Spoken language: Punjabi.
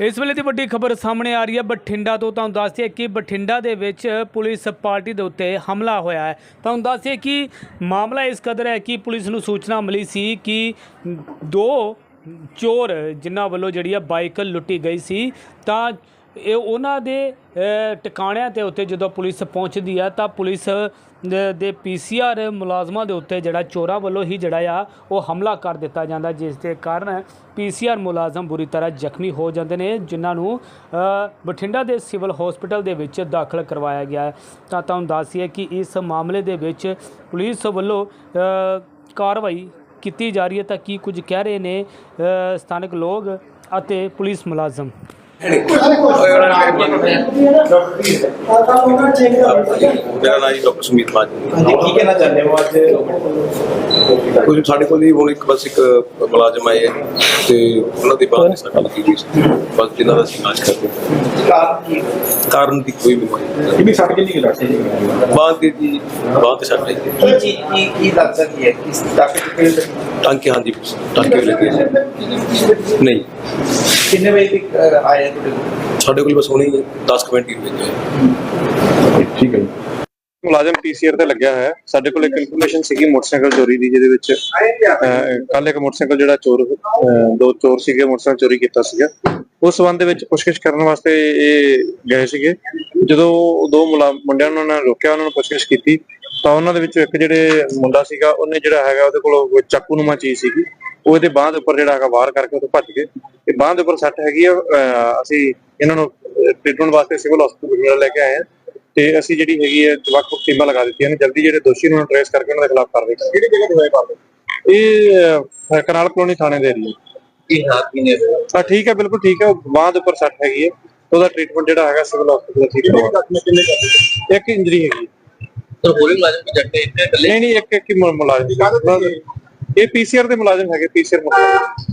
ਇਸ ਵੇਲੇ ਦੀ ਵੱਡੀ ਖਬਰ ਸਾਹਮਣੇ ਆ ਰਹੀ ਹੈ। ਬਠਿੰਡਾ ਤੋਂ ਤੁਹਾਨੂੰ ਦੱਸਦੇ ਕਿ ਬਠਿੰਡਾ ਦੇ ਵਿੱਚ ਪੁਲਿਸ ਪਾਰਟੀ ਦੇ ਉੱਤੇ ਹਮਲਾ ਹੋਇਆ ਹੈ। ਤੁਹਾਨੂੰ ਦੱਸਦੇ ਕਿ ਮਾਮਲਾ ਇਸ ਕਦਰ ਹੈ ਕਿ ਪੁਲਿਸ ਨੂੰ ਸੂਚਨਾ ਮਿਲੀ ਸੀ ਕਿ ਦੋ ਚੋਰ ਜਿਨ੍ਹਾਂ ਵੱਲੋਂ ਜਿਹੜੀ ਆ ਬਾਈਕ ਲੁੱਟੀ ਗਈ ਸੀ, ਤਾਂ ਇਹ ਉਹਨਾਂ ਦੇ ਟਿਕਾਣਿਆਂ ਤੇ ਉੱਤੇ ਜਦੋਂ ਪੁਲਿਸ ਪਹੁੰਚਦੀ ਆ ਤਾਂ ਪੁਲਿਸ ਦੇ- ਦੇ ਪੀਸੀਆਰ ਮੁਲਾਜ਼ਮਾਂ ਦੇ ਉੱਤੇ ਜਿਹੜਾ ਚੋਰਾਂ ਵੱਲੋਂ ਹੀ ਜਿਹੜਾ ਆ ਉਹ ਹਮਲਾ ਕਰ ਦਿੱਤਾ ਜਾਂਦਾ ਜਿਸ ਦੇ ਕਾਰਨ ਪੀਸੀਆਰ ਮੁਲਾਜ਼ਮ ਬੁਰੀ ਤਰ੍ਹਾਂ ਜ਼ਖਮੀ ਹੋ ਜਾਂਦੇ ਨੇ, ਜਿਨ੍ਹਾਂ ਨੂੰ ਬਠਿੰਡਾ ਦੇ ਸਿਵਲ ਹਸਪੀਟਲ ਦੇ ਵਿੱਚ ਦਾਖਲ ਕਰਵਾਇਆ ਗਿਆ ਹੈ। ਤਾਂ ਤੁਹਾਨੂੰ ਦੱਸੀਏ ਕਿ ਇਸ ਮਾਮਲੇ ਦੇ ਵਿੱਚ ਪੁਲਿਸ ਵੱਲੋਂ ਕਾਰਵਾਈ ਕੀਤੀ ਜਾ ਰਹੀ ਹੈ। ਤਾਂ ਕੀ ਕੁਝ ਕਹਿ ਰਹੇ ਨੇ ਸਥਾਨਕ ਲੋਕ ਅਤੇ ਪੁਲਿਸ ਮੁਲਾਜ਼ਮ? ਮੇਰਾ ਨਾਮ ਜੀ ਡਾਕਟਰ ਸੁਮੀਤ ਮਾਜੀ ਹਾਂਜੀ ਕੀ ਕਹਿਣਾ ਚਾਹੁੰਦੇ ਹੋ ਅੱਜ ਕੁਝ ਸਾਡੇ ਕੋਲ ਹੀ ਹੁਣ ਇੱਕ ਬਸ ਇੱਕ ਮੁਲਾਜ਼ਮ ਆਏ ਹੈ ਤੇ ਉਹਨਾਂ ਦੀ ਬਾਤ ਸੱਟ ਲੱਗੀ ਹੋਈ ਸੀ ਬਸ ਜਿਨ੍ਹਾਂ ਦਾ ਅਸੀਂ ਇਲਾਜ ਕਰਦੇ ਹਾਂ। ਕਾਰਨ ਕੀ ਦੀ ਕੋਈ ਬਿਮਾਰੀ ਨਹੀਂ ਕਿੰਨੀ ਸੱਟ ਕਿੰਨੀ ਕਿ ਡਾਕਟਰ ਜੀ ਬਾਤ ਦੀ ਜੀ ਬਾਤ ਤੇ ਸੱਟ ਲੱਗੀ ਕੀ ਚੀਜ਼ ਕੀ ਕੀ ਲੱਗ ਸਕਦੀ ਹੈ ਕਿਸ ਡਾਕਟਰ ਕਿਹੜੇ ਟਾਂਕੇ ਹਾਂਜੀ ਟਾਂਕੇ ਲੱਗੇ। ਨਹੀਂ ਕਿੰਨੇ ਵਜੇ ਤੱਕ ਅਹ, ਆਏ ਤੁਹਾਡੇ ਕੋਲ? ਸਾਡੇ ਕੋਲ ਬਸ ਹੁਣੇ 10 ਕੁ ਮਿੰਟ ਹੀ ਠੀਕ ਹੈ ਮੁਲਾਜ਼ਮ ਪੀਸੀਆਰ ਤੇ ਲੱਗਿਆ ਹੋਇਆ। ਹੈ। ਸਾਡੇ ਕੋਲ ਇੱਕ ਇਨਫੋਰਮੇਸ਼ਨ ਸੀਗੀ ਮੋਟਰਸਾਈਕਲ ਚੋਰੀ ਦੀ ਜਿਹਦੇ ਵਿੱਚ ਕੱਲ ਇੱਕ ਮੋਟਰਸਾਈਕਲ ਜਿਹੜਾ ਚੋਰ ਦੋ ਚੋਰ ਸੀਗੇ ਮੋਟਰਸਾਈਕਲ ਚੋਰੀ ਕੀਤਾ ਸੀਗਾ। ਉਸ ਸੰਬੰਧ ਦੇ ਵਿੱਚ ਪੁੱਛਗਿੱਛ ਕਰਨ ਵਾਸਤੇ ਇਹ ਗਏ ਸੀਗੇ। ਜਦੋਂ ਉਹ ਦੋ ਮੁੰਡਿਆਂ ਨੂੰ ਉਹਨਾਂ ਨੇ ਰੋਕਿਆ ਉਹਨਾਂ ਨੂੰ ਪੁੱਛਗਿੱਛ ਕੀਤੀ। ਤਾਂ ਉਹਨਾਂ ਦੇ ਵਿੱਚੋਂ ਇੱਕ ਜਿਹੜੇ ਮੁੰਡਾ ਸੀਗਾ ਉਹਨੇ ਜਿਹੜਾ ਹੈਗਾ ਉਹਦੇ ਕੋਲ ਚਾਕੂ ਨੂੰਮਾ ਚੀਜ਼ ਸੀਗੀ। ਉਹ ਇਹਦੇ ਬਾਹ ਦੇ ਉੱਪਰ ਜਿਹੜਾ ਹੈਗਾ ਵਾਰ ਕਰਕੇ ਉਹ ਭੱਜ ਗਏ। ਤੇ ਬਾਹ ਦੇ ਉੱਪਰ ਸੱਟ ਹੈਗੀ ਆ ਅਸੀਂ ਇਹਨਾਂ ਨੂੰ ਟ੍ਰੀਟਮੈਂਟ ਵਾਸਤੇ ਸਿਵਲ ਹਸਪੀਟਲ ਲੈ ਕੇ ਆਏ ਹਾਂ। ਤੇ ਅਸੀਂ ਜਿਹੜੀ ਹੈਗੀ ਹੈ ਵੱਖ ਟੀਮਾਂ ਲਗਾ ਦਿੱਤੀਆਂ ਨੇ। ਜਲਦੀ ਜਿਹੜੇ ਦੋਸ਼ੀ ਨੂੰ ਟ੍ਰੇਸ ਕਰਕੇ ਉਹਨਾਂ ਦੇ ਖਿਲਾਫ ਕਾਰਵਾਈ ਕਰਾਂਗੇ। ਕਿਹੜੀ ਜਗ੍ਹਾ ਹੋਇਆ ਕਾਰਵਾਈ ਇਹ ਕਨਾਲ ਕਲੋਨੀ ਥਾਣੇ ਦੇ ਏਰੀਏ। ਕੀ ਹਾਲਾਤ ਕੀ ਨੇ? ਹਾਂ ਠੀਕ ਹੈ ਬਿਲਕੁਲ ਠੀਕ ਹੈ ਬਾਂਹ ਦੇ ਉੱਪਰ ਸੱਟ ਹੈਗੀ ਹੈ ਉਹਦਾ ਟ੍ਰੀਟਮੈਂਟ ਜਿਹੜਾ ਹੈਗਾ ਸਿਵਲ ਹਸਪੀਟਲ ਠੀਕ ਕਰਵਾ ਇੱਕ ਇੰਜਰੀ ਹੈਗੀ ਤਾਂ ਹੋਰੇ ਮੁਲਾਜ਼ਮ ਵੀ ਜੱਟੇ ਇੱਥੇ ਨਹੀਂ ਨਹੀਂ ਇੱਕ ਇੱਕ ਹੀ ਮੁ- ਮੁਲਾਜ਼ਮ ਇਹ ਪੀਸੀਆਰ ਦੇ ਮੁਲਾਜ਼ਮ ਹੈਗੇ ਪੀਸੀਆਰ ਮੁਲਾਜ਼ਮ।